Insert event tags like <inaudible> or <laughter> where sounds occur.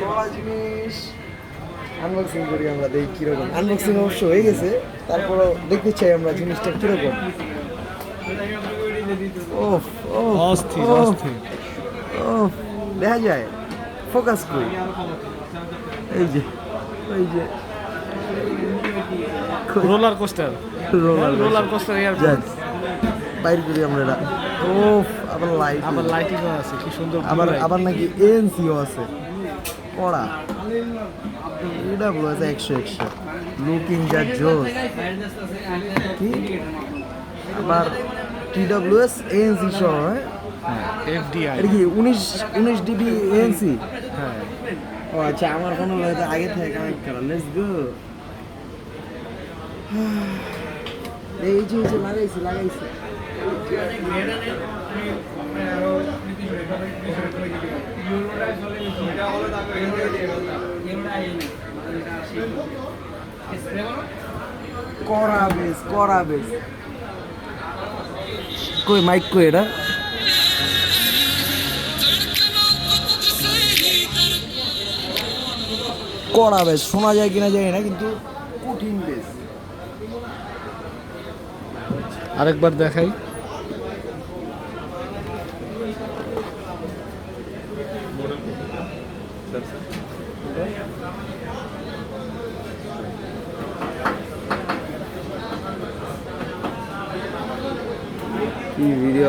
কড়া জিনিস? আনবক্সিং করি আমরা দেখি কীরকম। আনবক্সিং অবশ্য হয়ে গেছে তারপরও দেখতে চাই আমরা জিনিসটা কীরকম। দেখা যায়। ফোকাস করি। এই যে ওই যে roller coaster roller roller coaster air যাক বাইর করি আমরা এটা। ও আবার লাইট আবার লাইটিংও আছে কি সুন্দর আবার। আবার নাকি এএনসিও আছে। কড়া এটা বলেছে একশো একশো। লুকিং যা জোস কি? আবার টিডব্লিউএস এএনসি সহ হ্যাঁ? হ্যাঁ এফডিআই এটা কি উনিশ উনিশ ডিবি এএনসি হ্যাঁ। ও আচ্ছা আমার ফোন হয়তো আগে থেকে কানেক্ট করা। লেটস গো <sighs> এই যে লাগাইছি লাগাইছি। করা বেশ করা বেশ। কই মাইক কই এটা? করা বেশ শোনা যায় কিনা যায় না কিন্তু কঠিন বেশ। আরেকবার দেখাই। কি ভিডিও